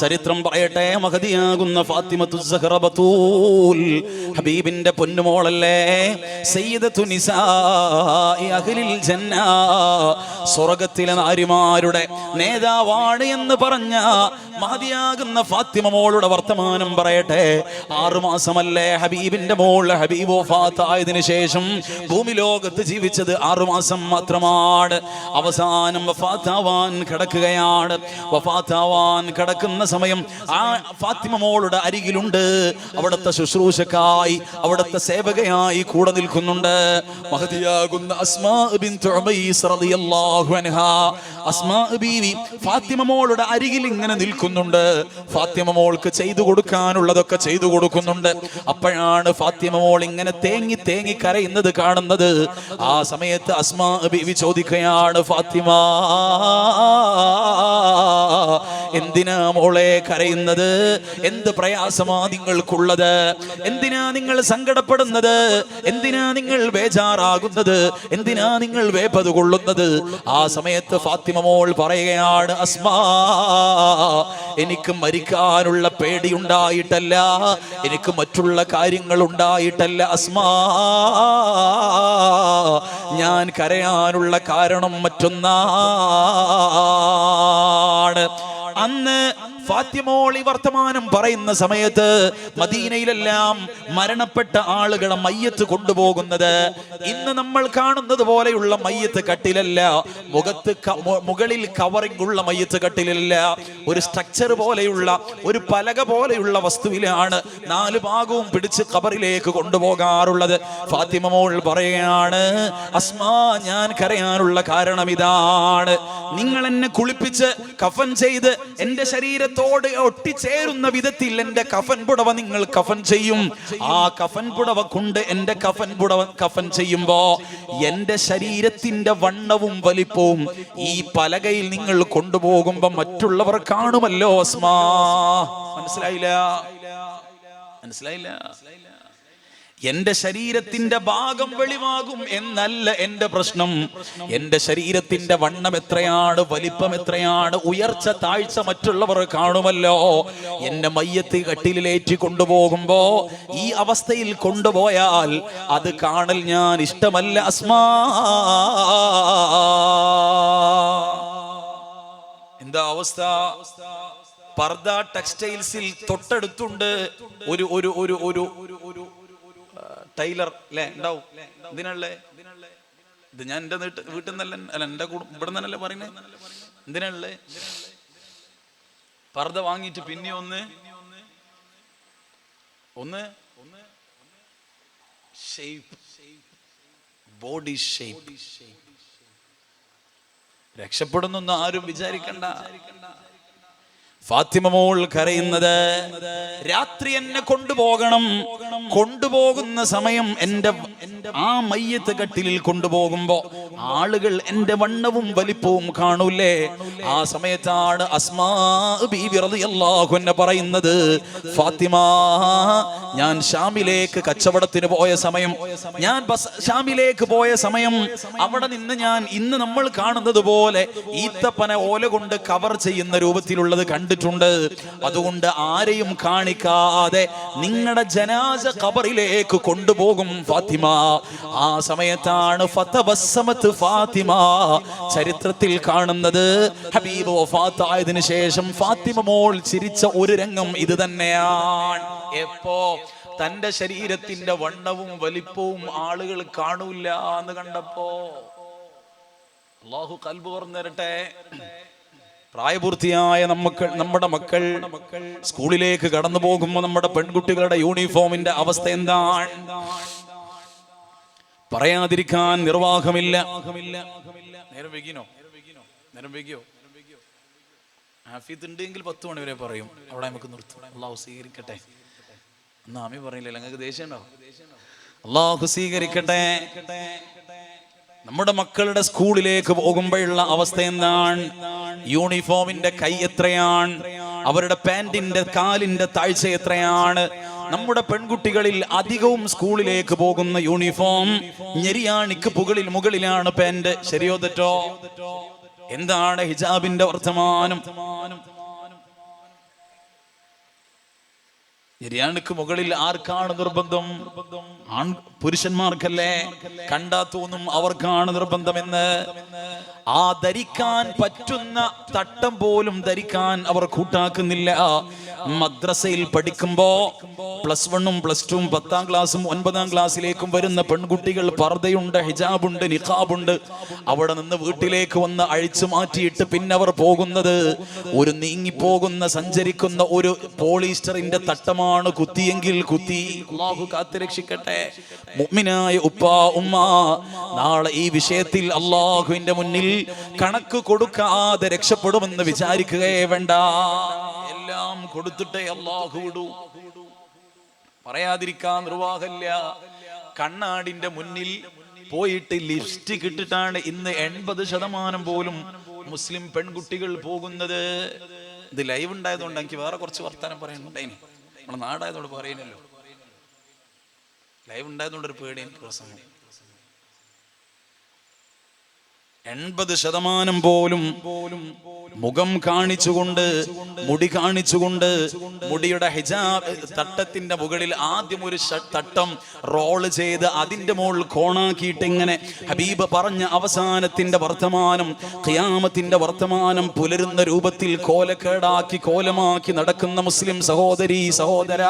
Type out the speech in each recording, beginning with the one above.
ചരിത്രം പറയട്ടെ മഹതിയാകുന്ന ഫാത്തിമത്തു സഹറബത്തൂൽ. ഹബീബിന്റെ പൊന്നുമോളല്ലേ സയ്യിദത്തു നിസാഇ അഹ്ലിൽ ജന്ന. സ്വർഗത്തിലെ നാരിമാരുടെ നേതാവാണ് എന്ന് പറഞ്ഞ മഹതിയാകുന്ന ഫാത്തിമ മോളുടെ വർത്തമാനം പറയട്ടെ. ആറുമാസമല്ലേ ഹബീബിന്റെ മോൾ ഹബീബ് ഫാത്തായതിനു ശേഷം ഭൂമി ലോകത്ത് ജീവിച്ചത് ആറുമാസം മാത്രമാണ്. അവസാനം വഫാത്താവാൻ കിടക്കുകയാണ്. വഫാത്താവാൻ കിടക്കുന്ന സമയം ആ ഫാത്തിമ മോളുടെ അരികിലുണ്ട്. അവിടുത്തെ ശുശ്രൂഷക്കായി അവിടുത്തെ സേവകയായി കൂടെ നിൽക്കുന്നുണ്ട്. മഹതിയാകുന്ന ബീവി ഫാത്തിമ മോളുടെ അരികിൽ ഇങ്ങനെ നിൽക്കുന്നുണ്ട്. ഫാത്തിമ മോൾക്ക് ചെയ്തു കൊടുക്കാനുള്ളതൊക്കെ ചെയ്തു കൊടുക്കുന്നുണ്ട്. അപ്പോഴാണ് ഫാത്തിമ മോൾ ഇങ്ങനെ തേങ്ങി തേങ്ങി കരയുന്നത് കാണുന്നത്. ആ സമയത്ത് അസ്മാ ബീവി ചോദിക്കുകയാണ് ഫാത്തിമ എന്തിനാ മോളെ കരയുന്നത്? എന്ത് പ്രയാസമാ നിങ്ങൾക്കുള്ളത്? എന്തിനാ നിങ്ങൾ സങ്കടപ്പെടുന്നത്? എന്തിനാ നിങ്ങൾ ബേജാറാകുന്നത്? എന്തിനാ നിങ്ങൾ വേപ്പത് കൊള്ളുന്നത്? ആ സമയത്ത് ഫാത്തിമ മോൾ പറയുകയാണ് അസ്മാ എനിക്ക് മരിക്കാനുള്ള പേടി ഉണ്ടായിട്ടല്ല എനിക്ക് മറ്റുള്ള കാര്യങ്ങൾ ഉണ്ടായിട്ടല്ല അസ്മാ ഞാൻ കരയാനുള്ള കാരണം മറ്റൊന്നാണ്. അന്ന് ഫാത്തിമോൾ വർത്തമാനം പറയുന്ന സമയത്ത് മദീനയിലെല്ലാം മരണപ്പെട്ട ആളുകളെ മയ്യത്ത് കൊണ്ടുപോകുന്നത്. ഇന്ന് നമ്മൾ കാണുന്നത് പോലെയുള്ള മയ്യത്ത് കട്ടിലല്ല. മുഖത്ത് മുകളിൽ കവറിംഗ് ഉള്ള മയ്യത്ത് കട്ടിലല്ല. ഒരു സ്ട്രക്ചർ പോലെയുള്ള ഒരു പലക പോലെയുള്ള വസ്തുവിലാണ് നാല് ഭാഗവും പിടിച്ച് കബറിലേക്ക് കൊണ്ടുപോകാറുള്ളത്. ഫാത്തിമ മോൾ പറയുകയാണ് അസ്മാ ഞാൻ കരയാനുള്ള കാരണം ഇതാണ് നിങ്ങൾ എന്നെ കുളിപ്പിച്ച് കഫൻ ചെയ്ത് എന്റെ ശരീരത്തോട് ഒട്ടിച്ചേരുന്ന വിധത്തിൽ എന്റെ കഫൻ പുടവ നിങ്ങൾ കഫൻ ചെയ്യും. ആ കഫൻ പുടവ കൊണ്ട് എന്റെ കഫൻ പുടവ കഫൻ ചെയ്യുമ്പോ എന്റെ ശരീരത്തിന്റെ വണ്ണവും വലിപ്പവും ഈ പലകയിൽ നിങ്ങൾ കൊണ്ടുപോകുമ്പോ മറ്റുള്ളവർ കാണുമല്ലോ അസ്മാ. മനസ്സിലായില്ല? മനസ്സിലായില്ല? എന്റെ ശരീരത്തിന്റെ ഭാഗം വെളിവാകും എന്നല്ല എന്റെ പ്രശ്നം. എന്റെ ശരീരത്തിന്റെ വണ്ണം എത്രയാണ് വലിപ്പം എത്രയാണ് ഉയർച്ച താഴ്ച മറ്റുള്ളവർ കാണുമല്ലോ. എന്നെ മയ്യത്ത് കട്ടിലേറ്റി കൊണ്ടുപോകുമ്പോ ഈ അവസ്ഥയിൽ കൊണ്ടുപോയാൽ അത് കാണൽ ഞാൻ ഇഷ്ടമല്ല അസ്മാ. എന്താ അവസ്ഥ? പർദ ടെക്സ്റ്റൈൽസിൽ തൊട്ടടുത്തുണ്ട് ഒരു ഒരു ഒരു ഒരു ടൈലർ അല്ലേ ഉണ്ടാവും. എന്തിനല്ലേ ഇത് ഞാൻ എന്റെ വീട്ട് വീട്ടിൽ നിന്നല്ല അല്ല കുടും ഇവിടെ നിന്നല്ലേ പറയുന്നത് എന്തിനല്ലേ പർദ വാങ്ങിയിട്ട് പിന്നെ ഒന്ന്. ഒന്ന്. ഷേപ്പ് ബോഡി ഷേപ്പ് രക്ഷപ്പെടുന്നൊന്നും ആരും വിചാരിക്കണ്ട. ഫാത്തിമ മോൾ കരയുന്നത് രാത്രി എന്നെ കൊണ്ടുപോകണം. കൊണ്ടുപോകുന്ന സമയം എന്റെ ആ മയ്യത്ത് കട്ടിലിൽ കൊണ്ടുപോകുമ്പോ ആളുകൾ എന്റെ വണ്ണവും വലിപ്പവും കാണൂലേ? ആ സമയത്താണ് അസ്മാ അൻഹ പറയുന്നത് ഫാത്തിമ ഞാൻ ഷാമിലേക്ക് കച്ചവടത്തിന് പോയ സമയം ഞാൻ ഷാമിലേക്ക് പോയ സമയം അവിടെ നിന്ന് ഞാൻ ഇന്ന് നമ്മൾ കാണുന്നത് പോലെ ഈത്തപ്പന ഓല കൊണ്ട് കവർ ചെയ്യുന്ന രൂപത്തിലുള്ളത് കണ്ടിട്ടുണ്ട്. അതുകൊണ്ട് ആരെയും കാണിക്കാതെ നിങ്ങളുടെ ജനാസ കബറിലേക്ക് കൊണ്ടുപോകും ഫാത്തിമ. ആ സമയത്താണ് ഫാത്തിമ ചരിത്രത്തിൽ കാണുന്നത്. ഹബീബ് വഫാത്തായതിനു ശേഷം ഫാത്തിമ മോൾ ചിരിച്ച ഒരു രംഗം ഇത് തന്നെയാണ്. എപ്പോ തന്റെ ശരീരത്തിന്റെ വണ്ണവും വലിപ്പവും ആളുകൾ കാണൂല എന്ന് കണ്ടപ്പോ. അള്ളാഹു കൽബ് പറഞ്ഞു തരട്ടെ പ്രായപൂർത്തിയായ നമുക്ക് നമ്മുടെ മക്കൾ സ്കൂളിലേക്ക് കടന്നു പോകുമ്പോൾ നമ്മുടെ പെൺകുട്ടികളുടെ യൂണിഫോമിന്റെ അവസ്ഥ എന്താണ്? പറയാതിരിക്കാൻ നിർവാഹമില്ല. നേരം നേരം ഉണ്ടെങ്കിൽ പത്ത് മണി വരെ പറയും. അവിടെ നമുക്ക് നിർത്തും. അള്ളാഹു സ്വീകരിക്കട്ടെ. എന്നാ ആമി പറയില്ല ഞങ്ങൾക്ക് ദേഷ്യം ഉണ്ടോ? അള്ളാഹു സ്വീകരിക്കട്ടെ. നമ്മുടെ മക്കളുടെ സ്കൂളിലേക്ക് പോകുമ്പോഴുള്ള അവസ്ഥ എന്താണ്? യൂണിഫോമിന്റെ കൈ എത്രയാണ്? അവരുടെ പാന്റിന്റെ കാലിന്റെ താഴ്ച എത്രയാണ്? നമ്മുടെ പെൺകുട്ടികളിൽ അധികവും സ്കൂളിലേക്ക് പോകുന്ന യൂണിഫോം ഞെരിയാണിക്ക് പുകളിൽ മുകളിലാണ് പാന്റ്. ശരിയോ തെറ്റോ? എന്താണ് ഹിജാബിന്റെ വർത്തമാനം? നിര്യാണിക്ക് മുകളിൽ ആർക്കാണ് നിർബന്ധം? ആൺ പുരുഷന്മാർക്കല്ലേ? കണ്ടാ തോന്നും അവർക്കാണ് നിർബന്ധമെന്ന്. ആ ധരിക്കാൻ പറ്റുന്ന തട്ടം പോലും ധരിക്കാൻ അവർ കൂട്ടാക്കുന്നില്ല. മദ്രസയിൽ പഠിക്കുമ്പോ പ്ലസ് വണ്ണും പ്ലസ് ടുവും പത്താം ക്ലാസ്സും ഒൻപതാം ക്ലാസ്സിലേക്കും വരുന്ന പെൺകുട്ടികൾ പർദ്ദയുണ്ട് ഹിജാബുണ്ട് നിഖാബുണ്ട്. അവിടെ നിന്ന് വീട്ടിലേക്ക് വന്ന് അഴിച്ചു മാറ്റിയിട്ട് പിന്നെ അവർ പോകുന്നത് ഒരു നീങ്ങിപ്പോകുന്ന സഞ്ചരിക്കുന്ന ഒരു പോളിസ്റ്ററിന്റെ തട്ടമാണ് കുത്തിയെങ്കിൽ കുത്തി. അള്ളാഹു കാത്തുരക്ഷിക്കട്ടെ മുഗ്മിനായ ഉപ്പ ഉമ്മ നാളെ ഈ വിഷയത്തിൽ അള്ളാഹുവിന്റെ മുന്നിൽ കണക്ക് കൊടുക്കാതെ രക്ഷപ്പെടുമെന്ന് വിചാരിക്കുകയേ വേണ്ട. എല്ലാം കൊടുത്തിട്ടേ അള്ളാഹു വിടൂ. പറയാതിരിക്കാൻ നിർവാഹമില്ല. കണ്ണാടിന്റെ മുന്നിൽ പോയിട്ട് ലിസ്റ്റ് കിട്ടിട്ടാണ് ഇന്ന് എൺപത് ശതമാനം പോലും മുസ്ലിം പെൺകുട്ടികൾ പോകുന്നത്. ഇത് ലൈവ് ഉണ്ടായതുകൊണ്ട് എനിക്ക് വേറെ കുറച്ച് വർത്തമാനം പറയുന്നുണ്ടായിനി നമ്മുടെ നാടായതുകൊണ്ട് പറയുന്നല്ലോ ലൈവ് ഉണ്ടായതുകൊണ്ട് ഒരു എനിക്ക് പ്രസംഗം. എൺപത് ശതമാനം പോലും മുഖം കാണിച്ചുകൊണ്ട് മുടി കാണിച്ചുകൊണ്ട് മുടിയുടെ ഹിജാബ് തട്ടത്തിന്റെ മുകളിൽ ആദ്യം ഒരു തട്ടം റോൾ ചെയ്ത് അതിന്റെ മുകളിൽ കോണാക്കിയിട്ട് ഇങ്ങനെ ഹബീബ് പറഞ്ഞ അവസാനത്തിന്റെ വർത്തമാനം ഖിയാമത്തിന്റെ വർത്തമാനം പുലരുന്ന രൂപത്തിൽ കോലക്കേടാക്കി കോലമാക്കി നടക്കുന്ന മുസ്ലിം സഹോദരി സഹോദര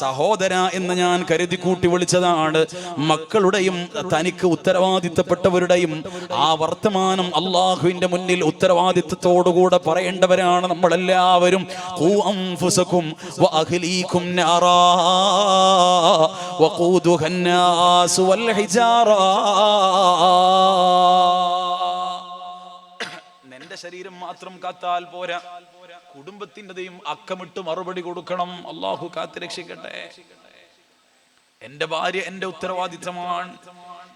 സഹോദര എന്ന് ഞാൻ കരുതി കൂട്ടി വിളിച്ചതാണ്. മക്കളുടെയും തനിക്ക് ഉത്തരവാദിത്തപ്പെട്ടവരുടെയും ആ വർത്തമാനം അള്ളാഹുവിന്റെ മുന്നിൽ ഉത്തരവാദിത്വത്തോടുകൂടെ പറയേണ്ടവരാണ് നമ്മളെല്ലാവരും. നിന്റെ ശരീരം മാത്രം കാത്താൽ പോരാ. കുടുംബത്തിന്റെയും അക്കമിട്ട് മറുപടി കൊടുക്കണം. അള്ളാഹു കാത്തിരക്ഷിക്കട്ടെ എന്റെ ഭാര്യ എന്റെ ഉത്തരവാദിത്തമാണ്.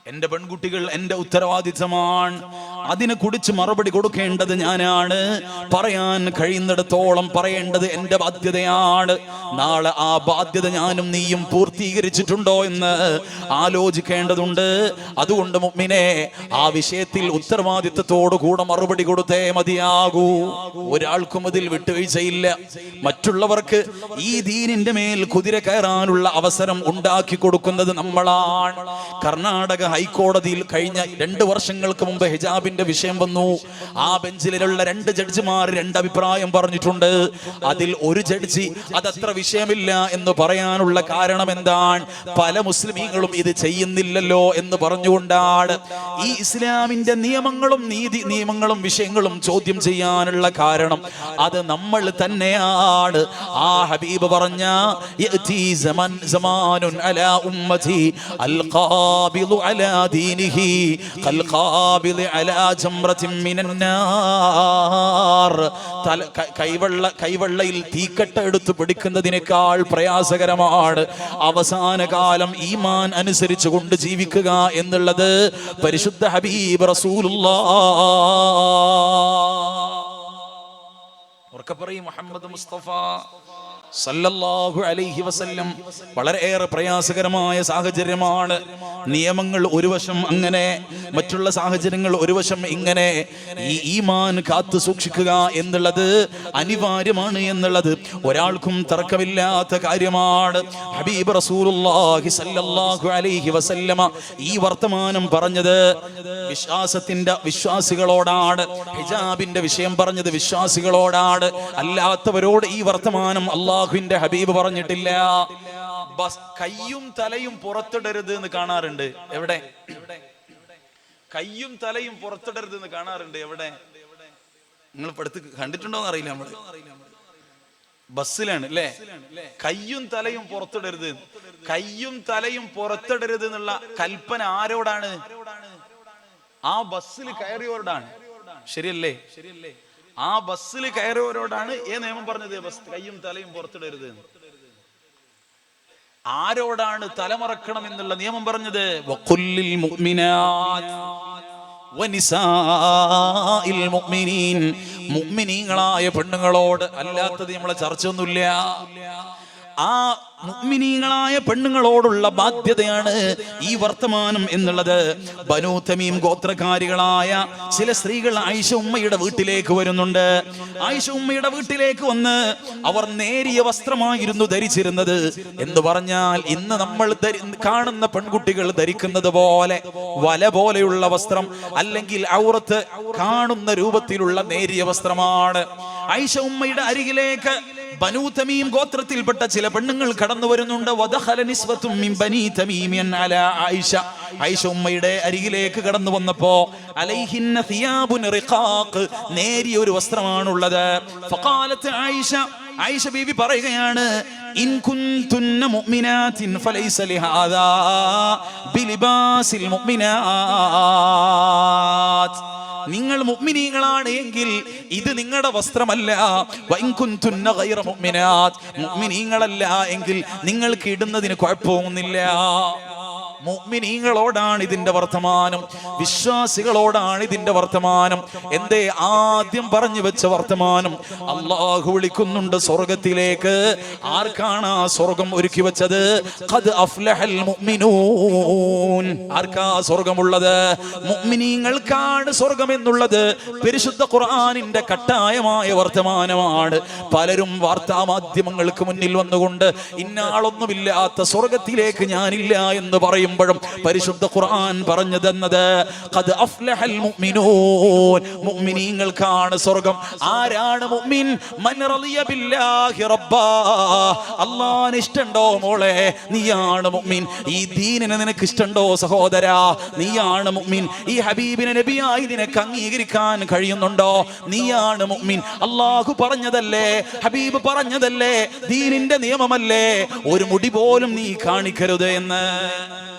എന്റെ പെൺകുട്ടികൾ എന്റെ ഉത്തരവാദിത്തമാണ്. അതിനെ കുടിച്ച് മറുപടി കൊടുക്കേണ്ടത് ഞാനാണ്. പറയാൻ കഴിയുന്നിടത്തോളം പറയേണ്ടത് എന്റെ ബാധ്യതയാണ്. നാളെ ആ ബാധ്യത ഞാനും നീയും പൂർത്തീകരിച്ചിട്ടുണ്ടോ എന്ന് ആലോചിക്കേണ്ടതുണ്ട്. അതുകൊണ്ട് മുമ്മിനെ ആ വിഷയത്തിൽ ഉത്തരവാദിത്തത്തോടു കൂടെ മറുപടി കൊടുത്തേ മതിയാകൂ. ഒരാൾക്കും അതിൽ വിട്ടുവീഴ്ചയില്ല. മറ്റുള്ളവർക്ക് ഈ ദീനിന്റെ മേൽ കുതിര കയറാനുള്ള അവസരം ഉണ്ടാക്കി കൊടുക്കുന്നത് നമ്മളാണ്. കർണാടക ഹൈക്കോടതിയിൽ കഴിഞ്ഞ രണ്ട് വർഷങ്ങൾക്ക് മുമ്പ് ഹിജാബിന്റെ വിഷയം വന്നു. ആ ബെഞ്ചിലുള്ള രണ്ട് ജഡ്ജിമാർ രണ്ട് അഭിപ്രായം പറഞ്ഞിട്ടുണ്ട്. അതിൽ ഒരു ജഡ്ജി അതത്ര വിഷയമില്ല എന്ന് പറയാനുള്ള കാരണം എന്താണ്? പല മുസ്ലിമീങ്ങളും ഇത് ചെയ്യുന്നില്ലല്ലോ എന്ന് പറഞ്ഞുകൊണ്ടാണ് ഈ ഇസ്ലാമിന്റെ നിയമങ്ങളും നീതി നിയമങ്ങളും വിഷയങ്ങളും ചോദ്യം ചെയ്യാനുള്ള കാരണം. അത് നമ്മൾ തന്നെയാണ്. ആ ഹബീബ് പറഞ്ഞ അലാ ഉമ്മതി അൽ ഖാബിദു അലാ ജംറത്തിൻ മിനൻ നാർ. തല ക- കൈവെള്ള കൈവെള്ളയിൽ തീക്കട്ട എടുത്ത് പിടിക്കുന്നതിനേക്കാൾ പ്രയാസകരമാണ് അവസാന കാലം ഈമാൻ അനുസരിച്ച് കൊണ്ട് ജീവിക്കുക എന്നുള്ളത് പരിശുദ്ധ ഹബീബ് റസൂലുള്ള. ഉറക്കെ പറയും മുഹമ്മദ് മുസ്തഫ സല്ലല്ലാഹു അലൈഹി വസല്ലം. വളരെയേറെ പ്രയാസകരമായ സാഹചര്യമാണ്. നിയമങ്ങൾ ഒരു വശം അങ്ങനെ മറ്റുള്ള സാഹചര്യങ്ങൾ ഒരു വശം ഇങ്ങനെ. ഈ ഈമാൻ കാത്തു സൂക്ഷിക്കുക എന്നുള്ളത് അനിവാര്യമാണ് എന്നുള്ളത് ഒരാൾക്കും തർക്കമില്ലാത്ത കാര്യമാണ്. ഹബീബ് റസൂലുള്ളാഹി സല്ലല്ലാഹു അലൈഹി വസല്ലമ ഈ വർത്തമാനം പറഞ്ഞത് വിശ്വാസത്തിന്റെ വിശ്വാസികളോടാണ്. ഹിജാബിന്റെ വിഷയം പറഞ്ഞത് വിശ്വാസികളോടാണ്. അല്ലാത്തവരോട് ഈ വർത്തമാനം അള്ളാഹുവിന്റെ ഹബീബ് പറഞ്ഞിട്ടില്ല. ബസ് കയ്യും തലയും പുറത്തിടരുത് എന്ന് കാണാറുണ്ട്. എവിടെ? കയ്യും തലയും പുറത്തിടരുത് എന്ന് കാണാറുണ്ട്. എവിടെ? നിങ്ങൾ പഠിത്ത കണ്ടിട്ടുണ്ടോ എന്ന് അറിയില്ല നമ്മൾ. ബസ്സിലാണ് അല്ലേ? കയ്യും തലയും പുറത്തിടരുത്. കയ്യും തലയും പുറത്തിടരുത് എന്നുള്ള കൽപ്പന ആരോടാണ്? ആ ബസ്സിൽ കയറിയവരോടാണ്. ശരിയല്ലേ? ശരിയല്ലേ ആ ബസ്സിൽ കയറിയവരോടാണ് ഏ നിയമം പറഞ്ഞത്? ബസ് കയ്യും തലയും പുറത്തിടരുത്. ആരോടാണ് തലമറക്കണം എന്നുള്ള നിയമം പറഞ്ഞത്? മുഗ്മിനീങ്ങളായ പെണ്ണുങ്ങളോട് അല്ലാത്തത് നമ്മളെ ചർച്ച ഒന്നുമില്ല ആ മുഅ്മിനീങ്ങളായ പെണ്ണുങ്ങളോടുള്ള ബാധ്യതയാണ് ഈ വർത്തമാനം എന്നുള്ളത്. ബനൂ തമീം ഗോത്രകാരികളായ ചില സ്ത്രീകൾ ആയിഷ ഉമ്മയുടെ വീട്ടിലേക്ക് വരുന്നുണ്ട്. ആയിഷ ഉമ്മയുടെ വീട്ടിലേക്ക് വന്ന് അവർ നേരിയ വസ്ത്രമായിരുന്നു ധരിച്ചിരുന്നത്. എന്ന് പറഞ്ഞാൽ ഇന്ന് നമ്മൾ കാണുന്ന പെൺകുട്ടികൾ ധരിക്കുന്നത് പോലെ വല പോലെയുള്ള വസ്ത്രം അല്ലെങ്കിൽ ഔറത്ത് കാണുന്ന രൂപത്തിലുള്ള നേരിയ വസ്ത്രമാണ്. ആയിഷ ഉമ്മയുടെ അരികിലേക്ക് ബനൂ തമീം ഗോത്രത്തിൽപ്പെട്ട ചില പെണ്ണുങ്ങൾ കടന്നു വരുന്നുണ്ട്. ആയിഷ. ആയിഷ ഉമ്മയുടെ അരികിലേക്ക് കടന്നു വന്നപ്പോ അലൈഹിന്ന നേരിയ ഒരു വസ്ത്രമാണുള്ളത്. ആയിഷ ആയിഷ ബീവി പറയുകയാണ് ബിലിബാസിൽ മുഅ്മിനാത്ത്. നിങ്ങൾ മുഅ്മിനീങ്ങളാണ് എങ്കിൽ ഇത് നിങ്ങളുടെ വസ്ത്രമല്ല. മുഅ്മിനീങ്ങളല്ല എങ്കിൽ നിങ്ങൾക്ക് ഇടുന്നതിന് കുഴപ്പമൊന്നുമില്ല. മുഅ്മിനീങ്ങളോടാണ് ഇതിന്റെ വർത്തമാനം. വിശ്വാസികളോടാണ് ഇതിന്റെ വർത്തമാനം. എന്തേ ആദ്യം പറഞ്ഞു വെച്ച വർത്തമാനം? അള്ളാഹു വിളിക്കുന്നുണ്ട് സ്വർഗത്തിലേക്ക്. ആർക്കാണ് ആ സ്വർഗം ഒരുക്കി വെച്ചത്? ആർക്കാ സ്വർഗമുള്ളത്? മുഅ്മിനീങ്ങൾക്കാണ് സ്വർഗം എന്നുള്ളത് പരിശുദ്ധ ഖുർആനിന്റെ കട്ടായമായ വർത്തമാനമാണ്. പലരും വാർത്താ മാധ്യമങ്ങൾക്ക് മുന്നിൽ വന്നുകൊണ്ട് ഇന്നാളൊന്നുമില്ലാത്ത സ്വർഗത്തിലേക്ക് ഞാനില്ല എന്ന് പറയുമ്പോഴും പരിശുദ്ധ ഖുർആൻ പറഞ്ഞതെന്നത് ഖദ് അഫ്ലഹൽ മുഅ്മിനൂൻ. മുഅ്മിനീങ്ങൾക്കാണ് സ്വർഗം. ആരാണ് മുഅ്മിൻ? മൻ റളിയ ബില്ലാഹി റബ്ബാ. അല്ലാഹുവിന് ഇഷ്ടണ്ടോ മോളെ? നീയാണ് മുഅ്മിൻ. ഈ ദീനിനെ നിനക്ക് ഇഷ്ടണ്ടോ സഹോദരാ? നീയാണ് മുഅ്മിൻ. ഈ ഹബീബിനെ നബിയായി നിനക്ക് അംഗീകരിക്കാൻ കഴിയുന്നുണ്ടോ? നീയാണ് മുഅ്മിൻ. അള്ളാഹു പറഞ്ഞതല്ലേ? ഹബീബ് പറഞ്ഞതല്ലേ? ദീനിന്റെ നിയമമല്ലേ? ഒരു മുടി പോലും നീ കാണിക്കരുത് എന്ന്.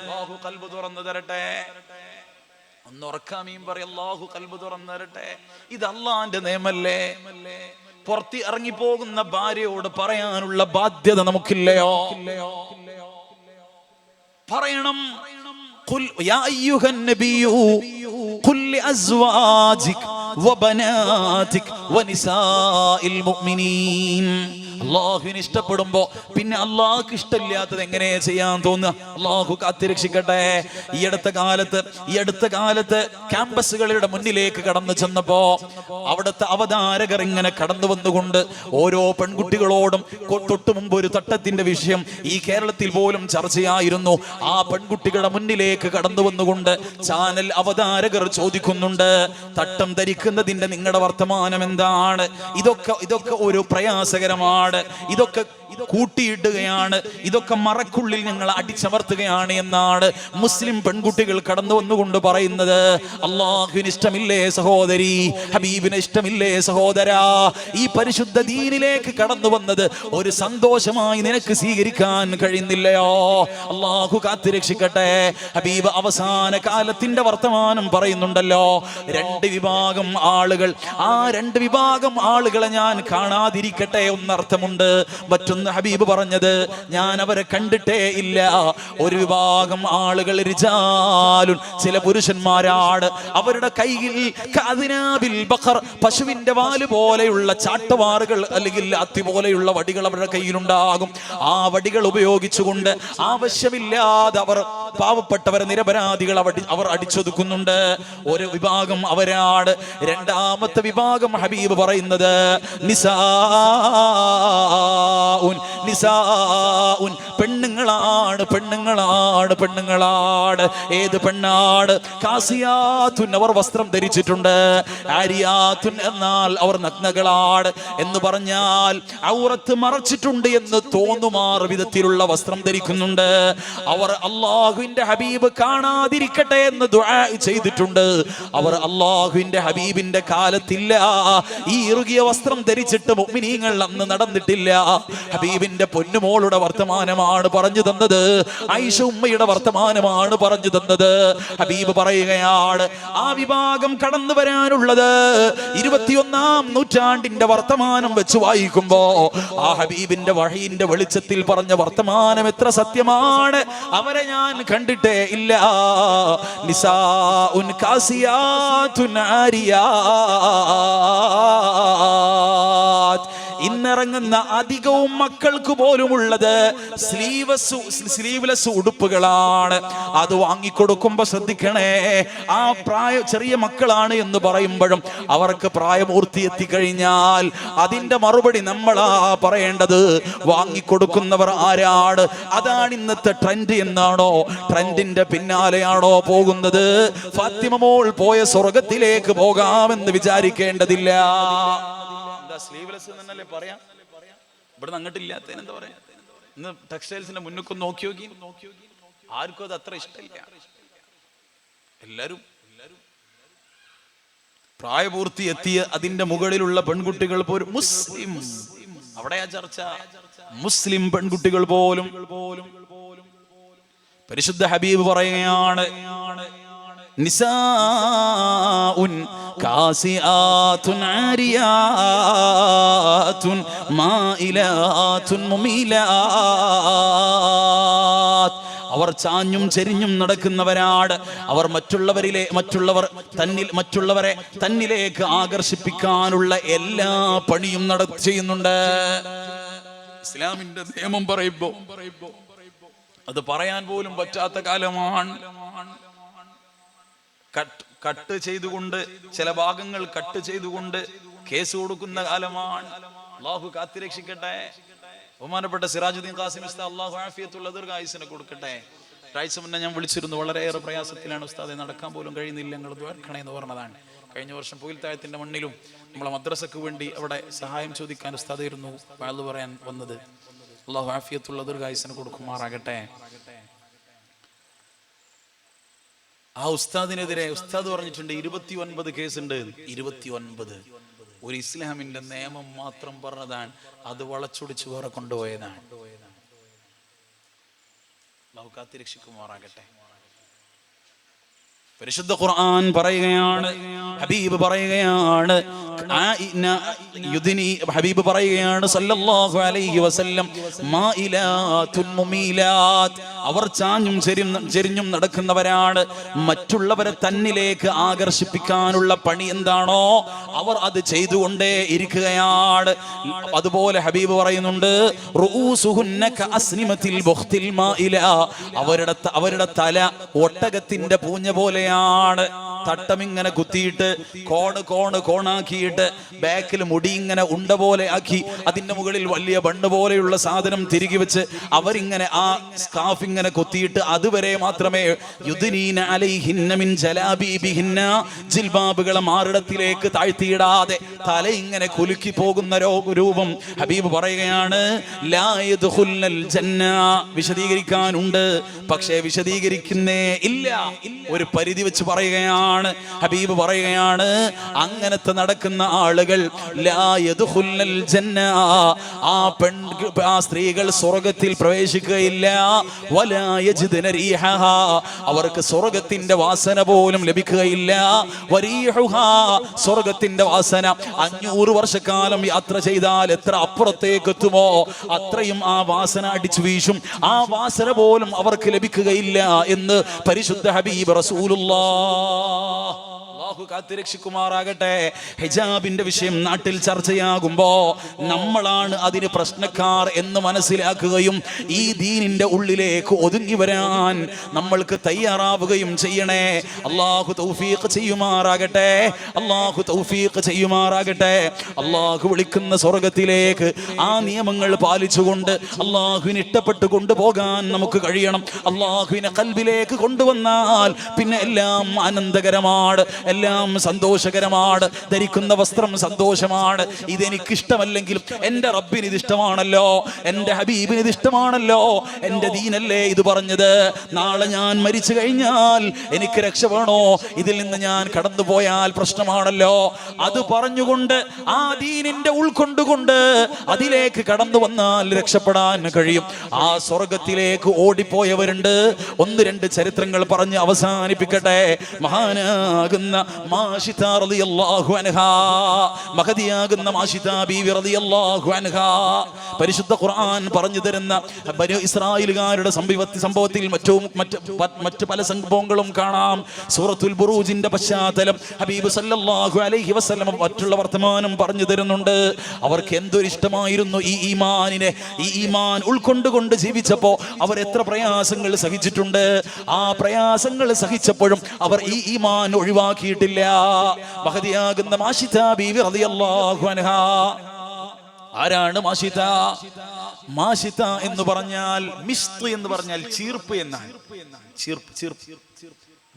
അല്ലാഹു കൽബ് തുറന്നു തരട്ടെ. ഒന്ന് ഉറക്കാമീൻ പറയും അള്ളാഹു കൽബ് തുറന്നു തരട്ടെ. ഇത് അള്ളാന്റെ നിയമല്ലേ? പുറത്തി ഇറങ്ങിപ്പോകുന്ന ഭാര്യയോട് പറയാനുള്ള ബാധ്യത നമുക്കില്ലയോ? പറയണം. قل അള്ളാഹുവിന് ഇഷ്ടപ്പെടുമ്പോൾ പിന്നെ അള്ളാഹുക്ക് ഇഷ്ടമില്ലാത്തത് എങ്ങനെ ചെയ്യാൻ തോന്നുക? അള്ളാഹു കാത്തിരക്ഷിക്കട്ടെ. ഈ അടുത്ത കാലത്ത് ഈ അടുത്ത കാലത്ത് ക്യാമ്പസുകളുടെ മുന്നിലേക്ക് കടന്നു ചെന്നപ്പോ അവിടുത്തെ അവതാരകർ ഇങ്ങനെ കടന്നു വന്നുകൊണ്ട് ഓരോ പെൺകുട്ടികളോടും തൊട്ടു മുമ്പ് ഒരു തട്ടത്തിന്റെ വിഷയം ഈ കേരളത്തിൽ പോലും ചർച്ചയായിരുന്നു. ആ പെൺകുട്ടികളുടെ മുന്നിലേക്ക് കടന്നു വന്നുകൊണ്ട് ചാനൽ അവതാരകർ ചോദിക്കുന്നുണ്ട് തട്ടം ധരിക്കുന്നതിന്റെ നിങ്ങളുടെ വർത്തമാനം എന്താണ്? ഇതൊക്കെ ഇതൊക്കെ ഒരു പ്രയാസകരമാണ്. ഇതൊക്കെ കൂട്ടിയിടുകയാണ്. ഇതൊക്കെ മറക്കുള്ളിൽ ഞങ്ങൾ അടിച്ചമർത്തുകയാണ് എന്നാണ് മുസ്ലിം പെൺകുട്ടികൾ കടന്നു വന്നുകൊണ്ട് പറയുന്നത്. അള്ളാഹുവിന് ഇഷ്ടമില്ലേ സഹോദരി? ഹബീബിന് ഇഷ്ടമില്ലേ സഹോദരാ? ഈ പരിശുദ്ധ ദീനിലേക്ക് കടന്നു വന്നത് ഒരു സന്തോഷമായി നിനക്ക് സ്വീകരിക്കാൻ കഴിയുന്നില്ലയോ? അള്ളാഹു കാത്തിരക്ഷിക്കട്ടെ ഹബീബ് അവസാന കാലത്തിന്റെ വർത്തമാനം പറയുന്നുണ്ടല്ലോ. രണ്ട് വിഭാഗം ആളുകൾ. ആ രണ്ട് വിഭാഗം ആളുകളെ ഞാൻ കാണാതിരിക്കട്ടെ എന്നർത്ഥമുണ്ട് മറ്റൊന്ന് ഹബീബ് പറഞ്ഞത് ഞാൻ അവരെ കണ്ടിട്ടേ ഇല്ല. ഒരു വിഭാഗം ആളുകൾ റിജാലുൻ ചില പുരുഷന്മാരാണ്. അവരുടെ കയ്യിൽ കഅദ്നാബിൽ ബഖർ പശുവിന്റെ വാൽ പോലെയുള്ള ചാട്ടവാറുകൾ അല്ലെങ്കിൽ അത്തി പോലെയുള്ള വടികൾ അവരുടെ കയ്യിലുണ്ടാകും. ആ വടികൾ ഉപയോഗിച്ചുകൊണ്ട് ആവശ്യമില്ലാതെ അവർ പാവപ്പെട്ടവരെ നിരപരാധികൾ അവർ അടിച്ചൊതുക്കുന്നുണ്ട്. ഒരു വിഭാഗം അവരാണ്. രണ്ടാമത്തെ വിഭാഗം ഹബീബ് പറയുന്നത് നിസാഉൻ പെണ്ണുങ്ങളാണ് പെണ്ണുങ്ങളാണ് പെണ്ണുങ്ങളാണ്. ഏത് പെണ്ണാണ്? കാസിയാത്തുൻ അവർ വസ്ത്രം ധരിച്ചിട്ടുണ്ട്. ആരിയാത്തുൻ എന്നാൽ അവർ നഗ്നകളാണ് എന്ന് പറഞ്ഞാൽ ഔറത്ത് മറച്ചിട്ടുണ്ട് എന്ന് തോന്നുമാർ വിധത്തിലുള്ള വസ്ത്രം ധരിക്കുന്നുണ്ട്. അവർ അള്ളാഹുവിന്റെ ഹബീബ് കാണാതിരിക്കട്ടെ എന്ന് ചെയ്തിട്ടുണ്ട്. അവർ അള്ളാഹുവിന്റെ ഹബീബിന്റെ കാലത്തില്ല. ഈ ഇറുകിയ വസ്ത്രം ധരിച്ചിട്ട് മുഅ്മിനീങ്ങൾ അന്ന് നടന്നിട്ടില്ല ഹബീബിന്റെ പൊന്നുമോളുടെ വർത്തമാനമാണ് പറഞ്ഞു തന്നത്. ഐഷ ഉമ്മയുടെ വർത്തമാനമാണ് പറഞ്ഞു തന്നത്. ഹബീബ് പറയുകയാണ് ആ വിഭാഗം കടന്നു വരാനുള്ളത് ഇരുപത്തിയൊന്നാം നൂറ്റാണ്ടിന്റെ വർത്തമാനം വെച്ച് വായിക്കുമ്പോ ആ ഹബീബിന്റെ വഹീന്റെ വെളിച്ചത്തിൽ പറഞ്ഞ വർത്തമാനം എത്ര സത്യമാണ്? അവരെ ഞാൻ കണ്ടിട്ടേ ഇല്ല. ആരിയാത്ത് ഇന്നിറങ്ങുന്ന അധികവും മക്കൾക്ക് പോലുമുള്ളത് സ്ലീവസ് സ്ലീവ്ലെസ് ഉടുപ്പുകളാണ്. അത് വാങ്ങിക്കൊടുക്കുമ്പോ ശ്രദ്ധിക്കണേ. ആ പ്രായ ചെറിയ മക്കളാണ് എന്ന് പറയുമ്പോഴും അവർക്ക് പ്രായപൂർത്തി എത്തിക്കഴിഞ്ഞാൽ അതിന്റെ മറുപടി നമ്മളാ പറയേണ്ടത്. വാങ്ങിക്കൊടുക്കുന്നവർ ആരാണ്? അതാണ് ഇന്നത്തെ ട്രെൻഡ് എന്നാണോ? ട്രെൻഡിന്റെ പിന്നാലെയാണോ പോകുന്നത്? ഫാത്തിമ മോൾ പോയ സ്വർഗത്തിലേക്ക് പോകാമെന്ന് വിചാരിക്കേണ്ടതില്ല. സ്ലീവ്ലെസ് എന്നല്ലേ പറയാം. ഇവിടുന്ന് അങ്ങോട്ടില്ലാത്തതിന് എന്താ പറയാ? ഇന്ന് ടെക്സ്റ്റൈൽസിന്റെ മുന്നൊക്കെ നോക്കി നോക്കി. ആർക്കും അത് അത്ര ഇഷ്ടമില്ല. എല്ലാരും പ്രായപൂർത്തി എത്തിയ അതിന്റെ മുകളിലുള്ള പെൺകുട്ടികൾ പോലും മുസ്ലിം. അവിടെയാ ചർച്ച. മുസ്ലിം പെൺകുട്ടികൾ പോലും. പരിശുദ്ധ ഹബീബ് പറയുകയാണ് കാസിആത്തുൻ ആരിയാത്തുൻ മായിലാത്തുൻ മുമീലാത്ത്. അവർ ചാഞ്ഞും ചെരിഞ്ഞും നടക്കുന്നവരാട് അവർ മറ്റുള്ളവരിലെ മറ്റുള്ളവർ തന്നിൽ മറ്റുള്ളവരെ തന്നിലേക്ക് ആകർഷിപ്പിക്കാനുള്ള എല്ലാ പണിയും നട ചെയ്യുന്നുണ്ട്. ഇസ്ലാമിന്റെ നിയമം പറയുമ്പോ അത് പറയാൻ പോലും പറ്റാത്ത കാലമാണ്. കട്ട് ചെയ്തുകൊണ്ട് ചില ഭാഗങ്ങൾ കട്ട് ചെയ്തുകൊണ്ട് കേസ് കൊടുക്കുന്ന കാലമാണ്. അള്ളാഹു കാത്തിരക്ഷിക്കട്ടെ. ബഹുമാനപ്പെട്ട സിറാജുദ്ദീൻ ഖാസിം ഉസ്താദ് അള്ളാഹു ആഫിയത്തുള്ള ദീർഘായുസിനെ കൊടുക്കട്ടെ. ഒരാഴ്ച മുന്നേ ഞാൻ വിളിച്ചിരുന്നു വളരെയേറെ പ്രയാസത്തിലാണ് ഉസ്താദെ നടക്കാൻ പോലും കഴിയുന്നില്ല ഞങ്ങൾ ദ്വാർക്കണേ എന്ന് പറഞ്ഞതാണ് കഴിഞ്ഞ വർഷം പുയിൽത്തായത്തിന്റെ മണ്ണിലും നമ്മളെ മദ്രസക്ക് വേണ്ടി അവിടെ സഹായം ചോദിക്കാൻ ഉസ്താദായിരുന്നു വാഴ്ന്നു പറയാൻ വന്നത്. അള്ളാഹു ആഫിയത്തുള്ള ദീർഘായുസിനെ കൊടുക്കുമാറാകട്ടെ. ആ ഉസ്താദിനെതിരെ ഉസ്താദ് പറഞ്ഞിട്ടുണ്ട് ഇരുപത്തി ഒൻപത് കേസുണ്ട്. ഇരുപത്തി ഒൻപത് ഒരു ഇസ്ലാമിന്റെ നിയമം മാത്രം പറഞ്ഞതാണ് അത് വളച്ചൊടിച്ച് വേറെ കൊണ്ടുപോയതാണ്. അള്ളാഹു കാത്തിരക്ഷിക്കുമാറാകട്ടെ പരിശുദ്ധ ഖുർആൻ പറയുകയാണ് ഹബീബ് പറയുകയാണ് ഹബീബ് പറയുകയാണ് സല്ലല്ലാഹു അലൈഹി വസല്ലം മായിലാത്തുൻ മുമീലാത്ത്. അവർ ചാഞ്ഞും ചെരിഞ്ഞും നടക്കുന്നവരാണ്. മറ്റുള്ളവരെ തന്നിലേക്ക് ആകർഷിപ്പിക്കാനുള്ള പണി എന്താണോ അവർ അത് ചെയ്തുകൊണ്ടേ ഇരിക്കുകയാണ്. അതുപോലെ ഹബീബ് പറയുന്നുണ്ട് അവരുടെ അവരുടെ തല ഒട്ടകത്തിന്റെ പൂഞ്ഞ പോലെയാണ്. തട്ടം ഇങ്ങനെ കുത്തിയിട്ട് കോണ് കോണ് കോണാക്കിയിട്ട് ബാക്കിൽ മുടി ഇങ്ങനെ ഉണ്ട പോലെ ആക്കി അതിന്റെ മുകളിൽ വലിയ ബണ്ണ് പോലെയുള്ള സാധനം തിരികെ വെച്ച് അവരിങ്ങനെ ആ സ്കാഫ് ഇങ്ങനെ കൊത്തിയിട്ട് അതുവരെ മാത്രമേ അലൈഹിന്ന മിൻ ജിൽബാബുകളെ മാറിടത്തിലേക്ക് താഴ്ത്തിയിടാതെ തല ഇങ്ങനെ കുലുക്കി പോകുന്ന രൂപം ഹബീബ് പറയുകയാണ് വിശദീകരിക്കാനുണ്ട്. പക്ഷേ വിശദീകരിക്കുന്നേ ഇല്ല. ഒരു പരിധി വെച്ച് പറയുകയാണ് ഹബീബ് പറയുകയാണ് അങ്ങനത്തെ നടക്കുന്ന ആളുകൾ ആ പെൺ ആ സ്ത്രീകൾ സ്വർഗത്തിൽ പ്രവേശിക്കുകയില്ല. അവർക്ക് സ്വർഗത്തിന്റെ വാസന പോലും ലഭിക്കുകയില്ല. സ്വർഗത്തിന്റെ വാസന. അഞ്ഞൂറ് വർഷക്കാലം യാത്ര ചെയ്താൽ എത്ര അപ്പുറത്തേക്ക് എത്തുമോ അത്രയും ആ വാസന അടിച്ചു വീശും. ആ വാസന പോലും അവർക്ക് ലഭിക്കുകയില്ല എന്ന് പരിശുദ്ധ ഹബീബ് റസൂലുള്ളാഹ്. അള്ളാഹു കാത്തുരക്ഷിക്കുമാറാകട്ടെ ഹിജാബിന്റെ വിഷയം നാട്ടിൽ ചർച്ചയാകുമ്പോ നമ്മളാണ് അതിന് പ്രശ്നക്കാർ എന്ന് മനസ്സിലാക്കുകയും ഈ ദീനിന്റെ ഉള്ളിലേക്ക് ഒതുങ്ങി വരാൻ നമ്മൾക്ക് തയ്യാറാവുകയും ചെയ്യണേ. അള്ളാഹു തൗഫീഖ് ചെയ്യുമാറാകട്ടെ. അള്ളാഹു തൗഫീഖ് ചെയ്യുമാറാകട്ടെ. അള്ളാഹു വിളിക്കുന്ന സ്വർഗത്തിലേക്ക് ആ നിയമങ്ങൾ പാലിച്ചുകൊണ്ട് അള്ളാഹുവിന് ഇഷ്ടപ്പെട്ട് കൊണ്ടുപോകാൻ നമുക്ക് കഴിയണം. അള്ളാഹുവിനെ കൽബിലേക്ക് കൊണ്ടുവന്നാൽ പിന്നെ എല്ലാം ആനന്ദകരമാണ് എല്ലാം സന്തോഷകരമാണ്. ധരിക്കുന്ന വസ്ത്രം സന്തോഷമാണ്. ഇതെനിക്കിഷ്ടമല്ലെങ്കിലും എന്റെ റബ്ബിന് ഇത് ഇഷ്ടമാണല്ലോ എന്റെ ഹബീബിന് ഇത് ഇഷ്ടമാണല്ലോ എന്റെ ദീനല്ലേ ഇത് പറഞ്ഞത്? നാളെ ഞാൻ മരിച്ചു കഴിഞ്ഞാൽ എനിക്ക് രക്ഷ വേണോ? ഇതിൽ നിന്ന് ഞാൻ കടന്നു പോയാൽ പ്രശ്നമാണല്ലോ. അത് പറഞ്ഞുകൊണ്ട് ആ ദീനിന്റെ ഉൾക്കൊണ്ടുകൊണ്ട് അതിലേക്ക് കടന്നു വന്നാൽ രക്ഷപ്പെടാൻ കഴിയും. ആ സ്വർഗത്തിലേക്ക് ഓടിപ്പോയവരുണ്ട്. ഒന്ന് രണ്ട് ചരിത്രങ്ങൾ പറഞ്ഞ് അവസാനിപ്പിക്കട്ടെ. മഹാനാകുന്ന റളിയല്ലാഹു അൻഹ. മഹതിയാകുന്ന റളിയല്ലാഹു അൻഹ. പരിശുദ്ധ ഖുർആൻ പറഞ്ഞു തരുന്ന ബനു ഇസ്രായേലുകാരുടെ സംഭവത്തിൽ സംഭവത്തിൽ മറ്റു മറ്റ് മറ്റു മറ്റ് പല സംഭവങ്ങളും കാണാം. സൂറത്തുൽ ബുറൂജിന്റെ പശ്ചാത്തലം ഹബീബ് സല്ലല്ലാഹു അലൈഹി വസല്ലം മറ്റുള്ള വർത്തമാനം പറഞ്ഞു തരുന്നുണ്ട്. അവർക്ക് എന്തൊരു ഇഷ്ടമായിരുന്നു ഈ ഈമാനിനെ. ഈ ഈമാൻ ഉൾക്കൊണ്ടുകൊണ്ട് ജീവിച്ചപ്പോൾ അവർ എത്ര പ്രയാസങ്ങൾ സഹിച്ചിട്ടുണ്ട്. ആ പ്രയാസങ്ങൾ സഹിച്ചപ്പോഴും അവർ ഈ ഈമാൻ ഒഴിവാക്കിയിട്ടില്ല. മഹതിയാകുന്ന മാഷിത ബീവി റളിയല്ലാഹു അൻഹാ. ആരാണ് മാഷിത മാഷിത എന്ന് പറഞ്ഞാൽ മിസ്ത് എന്ന് പറഞ്ഞാൽ ചീർപ്പ് എന്നാണ്. ചീർപ്പ് ചീർപ്പ്.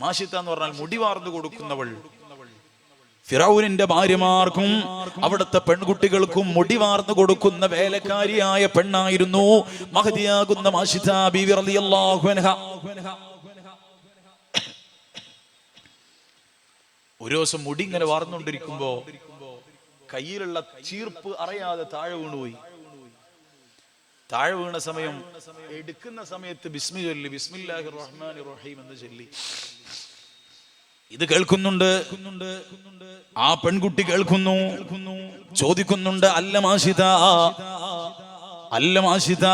മാഷിത എന്ന് പറഞ്ഞാൽ മുടി വാർന്നു കൊടുക്കുന്നവൾ. ഫിറൌനിന്റെ ഭാര്യമാർക്കും അവിടുത്തെ പെൺകുട്ടികൾക്കും മുടി വാർന്നു കൊടുക്കുന്ന വേലക്കാരിയായ പെണ്ണായിരുന്നു മഹതിയാകുന്ന മാഷിത ബിവി ഒരു ദിവസം മുടി ഇങ്ങനെ വാർന്നുകൊണ്ടിരിക്കുമ്പോ കയ്യിലുള്ള ചീർപ്പ് അറിയാതെ താഴെ വീണുപോയി. താഴെ വീണ സമയം. എടുക്കുന്ന സമയത്ത് ബിസ്മി ചൊല്ലി ബിസ്മില്ലാഹി റഹ്മാനിർ റഹീം എന്ന് ചൊല്ലി. ഇത് കേൾക്കുന്നുണ്ട്. ആ പെൺകുട്ടി കേൾക്കുന്നു. ചോദിക്കുന്നുണ്ട് അല്ല മാഷിത. അല്ല മാഷിത.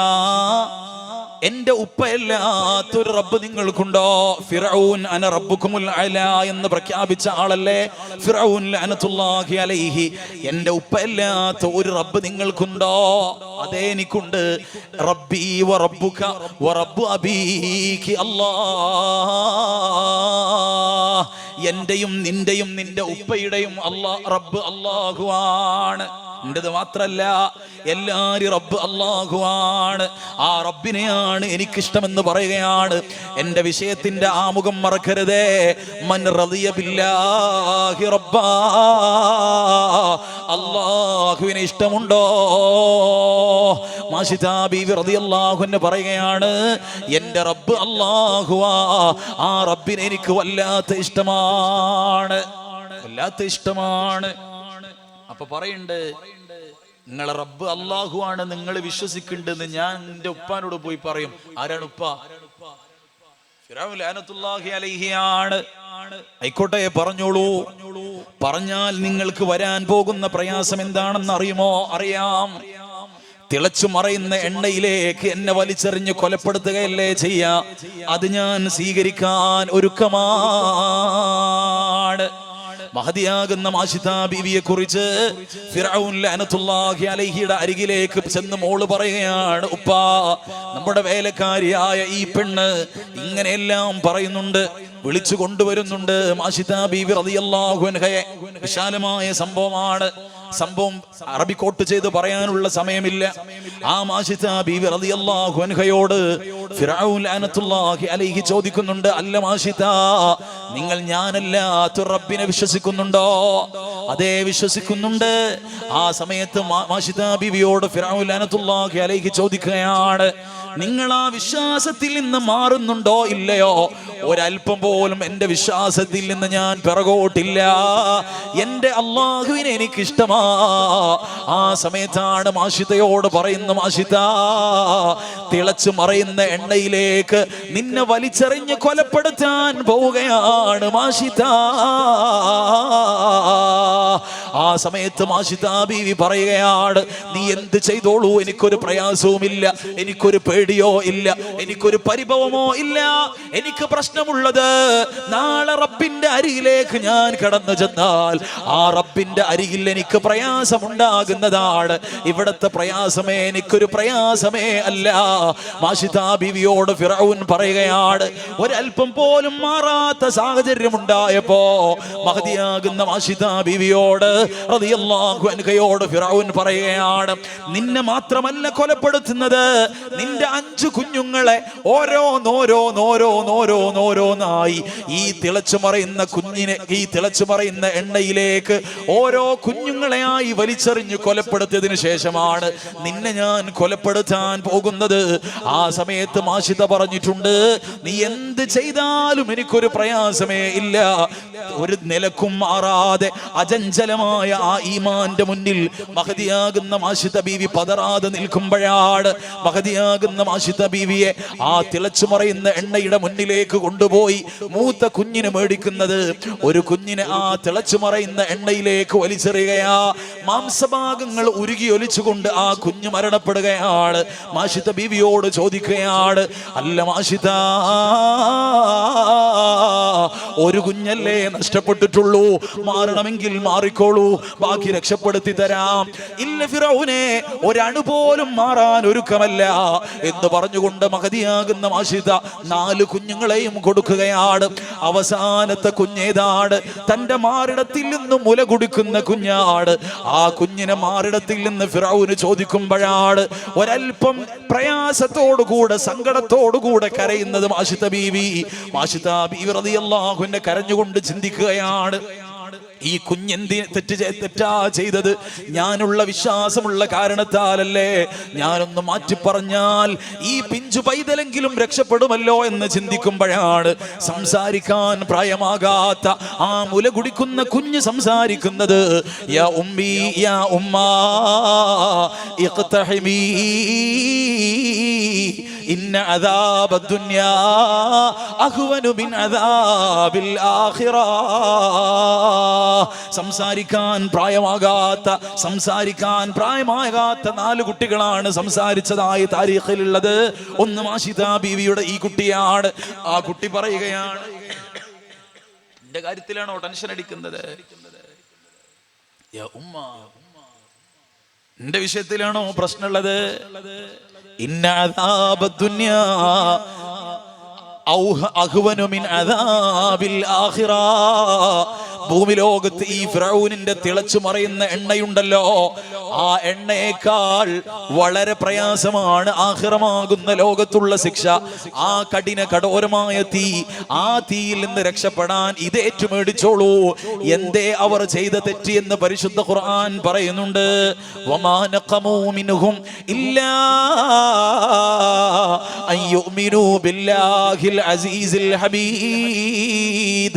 എന്റെ ഉപ്പയല്ലാത്തൊരു റബ്ബ് നിങ്ങൾക്കുണ്ടോ? ഫിറൌൻ അന റബ്ബുക്കുമുൽ അല എന്ന് പ്രഖ്യാപിച്ച ആളല്ലേ? ഫിറൌൻ അനത്തുല്ലാഹി അലൈഹി. എന്റെ ഉപ്പയല്ലാത്ത ഒരു റബ്ബ് നിങ്ങൾക്കുണ്ടോ? അതേ എനിക്കുണ്ട്. റബ്ബി വ റബ്ബുക വ റബ്ബു അബീകി അല്ലാഹ്. എന്റെയും നിന്റെയും നിന്റെ ഉപ്പയുടെയും അല്ലാ റബ്ബ് അള്ളാഹുവാണ് എന്റേത് മാത്രല്ല എല്ലാരും റബ്ബ് അള്ളാഹുവാണ് ആ റബ്ബിനെയാണ് എനിക്കിഷ്ടമെന്ന് പറയുകയാണ്. എന്റെ വിഷയത്തിന്റെ ആമുഖം മറക്കരുതേ. മൻ റബ്ബാ. അള്ളാഹുവിനെ ഇഷ്ടമുണ്ടോ? മാഷിതാ ബീവി റളിയല്ലാഹുവിനെ പറയുകയാണ് എന്റെ റബ്ബ് അള്ളാഹുവാ ആ റബ്ബിനെ എനിക്ക് വല്ലാത്ത ഇഷ്ടമാണ് വല്ലാത്ത ഇഷ്ടമാണ്. അപ്പൊ പറയണ്ട് നിങ്ങളെ റബ്ബ് അള്ളാഹു ആണ് നിങ്ങൾ വിശ്വസിക്കുന്നുണ്ടെന്ന് ഞാൻ എന്റെ ഉപ്പാനോട് പോയി പറയും. ആരാണ് ഉപ്പ? ആയിക്കോട്ടെ പറഞ്ഞോളൂ. പറഞ്ഞാൽ നിങ്ങൾക്ക് വരാൻ പോകുന്ന പ്രയാസം എന്താണെന്ന് അറിയുമോ? അറിയാം. തിളച്ചു മറയുന്ന എണ്ണയിലേക്ക് എന്നെ വലിച്ചെറിഞ്ഞ് കൊലപ്പെടുത്തുകയല്ലേ ചെയ്യാ? അത് ഞാൻ സ്വീകരിക്കാൻ ഒരുക്കമാണ്. മഹതിയാകുന്ന മാഷിത ബീവിയെ കുറിച്ച് അലഹിയുടെ അരികിലേക്ക് ചെന്ന് മോൾ പറയുകയാണ് ഉപ്പാ നമ്മുടെ വേലക്കാരിയായ ഈ പെണ്ണ് ഇങ്ങനെയെല്ലാം പറയുന്നുണ്ട് വിളിച്ചു കൊണ്ടുവരുന്നുണ്ട്. മാഷിത ബീവി റളിയല്ലാഹു അൻഹയെ വിശാലമായ സംഭവമാണ്. സംഭവം അറബിക്കോട്ട് ചെയ്ത് പറയാനുള്ള സമയമില്ല. ആ മാഷിത ബീവി റളിയല്ലാഹു അൻഹയോട് അലൈഹി ചോദിക്കുന്നുണ്ട് അല്ല മാഷിത നിങ്ങൾ ഞാനല്ലാത്ത റബ്ബിനെ വിശ്വസിക്കുന്നുണ്ടോ? അതേ വിശ്വസിക്കുന്നുണ്ട്. ആ സമയത്ത് ബിവിയോട് ബീവിയോട് ലഅനത്തുല്ലാഹി അലൈഹി ചോദിക്കുകയാണ് നിങ്ങൾ ആ വിശ്വാസത്തിൽ നിന്ന് മാറുന്നുണ്ടോ ഇല്ലയോ? ഒരല്പം പോലും എന്റെ വിശ്വാസത്തിൽ നിന്ന് ഞാൻ പിറകോട്ടില്ല. എന്റെ അള്ളാഹുവിനെ എനിക്ക് ഇഷ്ടമാ ആ സമയത്താണ് മാഷിതയോട് പറയുന്ന മാഷിത തിളച്ചു മറയുന്ന എണ്ണയിലേക്ക് നിന്നെ വലിച്ചെറിഞ്ഞ് കൊലപ്പെടുത്താൻ പോവുകയാണ് മാഷിത. ആ സമയത്ത് മാഷിത ബീവി പറയുകയാണ് നീ എന്ത് ചെയ്തോളൂ? എനിക്കൊരു പ്രയാസവുമില്ല എനിക്കൊരു പേടിയോ ഇല്ല എനിക്കൊരു പരിഭവമോ ഇല്ല. എനിക്ക് പ്രശ്നമുള്ളത് നാളെ റബ്ബിന്റെ അരിയിലേക്ക് ഞാൻ കടന്നു ചെന്നാൽ ആ റബ്ബിന്റെ അരിയിൽ എനിക്ക് പ്രയാസമുണ്ടാകുന്നതാണ്. ഇവിടത്തെ പ്രയാസമേ എനിക്കൊരു പ്രയാസമേ അല്ല. മാഷിതാ ബിവിയോട് ഫിറൌൻ പറയുകയാണ് ഒരല്പം പോലും മാറാത്ത സാഹചര്യം ഉണ്ടായപ്പോ മഹതിയാകുന്ന മാഷിതാ ബിവിയോട് അൻഹയോട് ഫിറൌൻ പറയുകയാണ് നിന്നെ മാത്രമല്ല കൊലപ്പെടുത്തുന്നത് നിന്റെ അഞ്ചു കുഞ്ഞുങ്ങളെ ഓരോ നോരോ നോരോ നോരോ ഓരോന്നോരോന്നോരോന്നോരോന്നോരോന്നായി ഈ തിളച്ചു മറയുന്ന കുഞ്ഞിനെ ഈ തിളച്ചു മറയുന്ന എണ്ണയിലേക്ക് ഓരോ കുഞ്ഞുങ്ങളെയായി വലിച്ചെറിഞ്ഞു കൊലപ്പെടുത്തിയതിനു ശേഷമാണ് നിന്നെ ഞാൻ കൊലപ്പെടുത്താൻ പോകുന്നത്. ആ സമയത്ത് മാഷിത പറഞ്ഞിട്ടുണ്ട് നീ എന്ത് ചെയ്താലും എനിക്കൊരു പ്രയാസമേ ഇല്ല. ഒരു നിലക്കും മാറാതെ അചഞ്ചലമായ ആ ഈമാന്റെ മുന്നിൽ മഹതിയാകുന്ന മാഷിത ബീവി പതറാതെ നിൽക്കുമ്പോഴാണ് മഹതിയാകുന്ന മാഷിത ബീവിയെ ആ തിളച്ചു മറയുന്ന എണ്ണയുടെ മുന്നിലേക്ക് കൊണ്ടുപോയി മൂത്ത കുഞ്ഞിനെ മേടിക്കുന്നത്. ഒരു കുഞ്ഞിനെ ആ തിളച്ചു മറയുന്ന എണ്ണയിലേക്ക് വലിച്ചെറിയുകയാ മാംസഭാഗങ്ങൾ ഉരുകി ഒലിച്ചുകൊണ്ട് ആ കുഞ്ഞ് മരണപ്പെടുകയാണ്. മാഷിത്ത ബീവിയോട് ചോദിക്കുകയാണ് അല്ല മാഷിത ഒരു കുഞ്ഞല്ലേ നഷ്ടപ്പെട്ടിട്ടുള്ളൂ. മാറണമെങ്കിൽ മാറിക്കോളൂ. ബാക്കി രക്ഷപ്പെടുത്തി തരാം. ഇല്ല ഫിറൗനെ ഒരണു പോലും മാറാൻ ഒരുക്കമല്ല. എന്ന് പറഞ്ഞുകൊണ്ട് മഹതിയാകുന്ന മാഷിത നാല് കുഞ്ഞുങ്ങളെയും കൊടുക്കുകയാണ്. അവസാനത്തെ കുഞ്ഞേതാണ്. തന്റെ മാറിടത്തിൽ നിന്നും മുല കുടിക്കുന്ന കുഞ്ഞാട് ആ കുഞ്ഞിനെ മാറിടത്തിൽ നിന്ന് ഫിറാവുന് ചോദിക്കുമ്പോഴാണ് ഒരൽപ്പം പ്രയാസത്തോടുകൂടെ സങ്കടത്തോടുകൂടെ കരയുന്നത് മാഷിത്ത ബീവി. മാഷിത്ത ബീവി റതിയല്ലാഹുവിന്റെ കരഞ്ഞുകൊണ്ട് ചിന്തിക്കുകയാണ്. ഈ കുഞ്ഞെന്തി തെറ്റ് തെറ്റാ ചെയ്തത്? ഞാനുള്ള വിശ്വാസമുള്ള കാരണത്താലല്ലേ? ഞാനൊന്ന് മാറ്റി പറഞ്ഞാൽ ഈ പിഞ്ചു പൈതലെങ്കിലും രക്ഷപ്പെടുമല്ലോ എന്ന് ചിന്തിക്കുമ്പോഴാണ് സംസാരിക്കാൻ പ്രായമാകാത്ത ആ മുല കുടിക്കുന്ന കുഞ്ഞ് സംസാരിക്കുന്നത്. യാ ഉമ്മി യാ ഉമ്മാ ഇന്ന അദാബ ദുനിയാ അഹ്വനു മിൻ അദാബിൽ ആഖിറ. സംസാരിക്കാൻ പ്രായമാകാത്ത സംസാരിക്കാൻ പ്രായമാകാത്ത നാല് കുട്ടികളാണ് സംസാരിച്ചതായി താരീഖിലുള്ളത്. ഒന്ന് മാഷിത ബീവിയുടെ ഈ കുട്ടിയാണ്. ആ കുട്ടി പറയുകയാണ് എന്റെ കാര്യത്തിലാണോ ടെൻഷൻ അടിക്കുന്നത്? എന്റെ വിഷയത്തിലാണോ പ്രശ്നമുള്ളത്? ഇന്ന ലോകത്ത് ഈ ഫിറൌനിന്റെ തിളച്ചു മറയുന്ന എണ്ണയുണ്ടല്ലോ. ആ എണ്ണയേക്കാൾ വളരെ പ്രയാസമാണ് ആഹിറമാകുന്ന ലോകത്തുള്ള ശിക്ഷ. ആ കഠിന കഠോരമായ തീ ആ തീയിൽ നിന്ന് രക്ഷപ്പെടാൻ ഇത് ഏറ്റുമേടിച്ചോളൂ എന്തേ അവർ ചെയ്ത തെറ്റ് എന്ന് പരിശുദ്ധ ഖുർആൻ പറയുന്നുണ്ട്. ഇല്ലാ ബില്ലാഹിൽ അസീസിൽ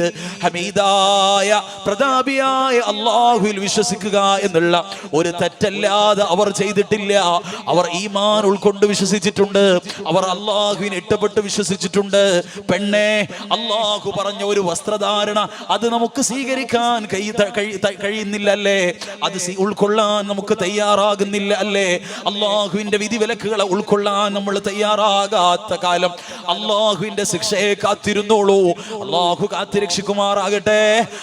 ഹമീദ് ഹമീദായ പ്രതാപിയായ അള്ളാഹുവിൽ വിശ്വസിക്കുക എന്നുള്ള ഒരു തെറ്റല്ലാതെ അവർ ചെയ്തിട്ടില്ല. അവർ ഈമാൻ ഉൾക്കൊണ്ട് വിശ്വസിച്ചിട്ടുണ്ട്. അവർ അള്ളാഹുവിന് ഇഷ്ടപ്പെട്ട് വിശ്വസിച്ചിട്ടുണ്ട്. പെണ്ണെ അള്ളാഹു പറഞ്ഞ ഒരു വസ്ത്രധാരണ അത് നമുക്ക് സ്വീകരിക്കാൻ കഴി- കഴി- കഴിയുന്നില്ല അല്ലേ അത് ഉൾക്കൊള്ളാൻ നമുക്ക് തയ്യാറാകുന്നില്ല അല്ലേ? അള്ളാഹുവിന്റെ വിധിവിലക്കുകളെ ഉൾക്കൊള്ളാൻ നമ്മൾ തയ്യാറാകാത്ത കാലം അള്ളാഹുവിന്റെ ശിക്ഷയെ കാത്തിരുന്നോളൂ. അള്ളാഹു കാത്തിരക്ഷിക്കുമാറാകട്ടെ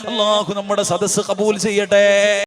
അള്ളാഹു നമ്മുടെ സദസ്സ് കബൂൽ ചെയ്യട്ടെ.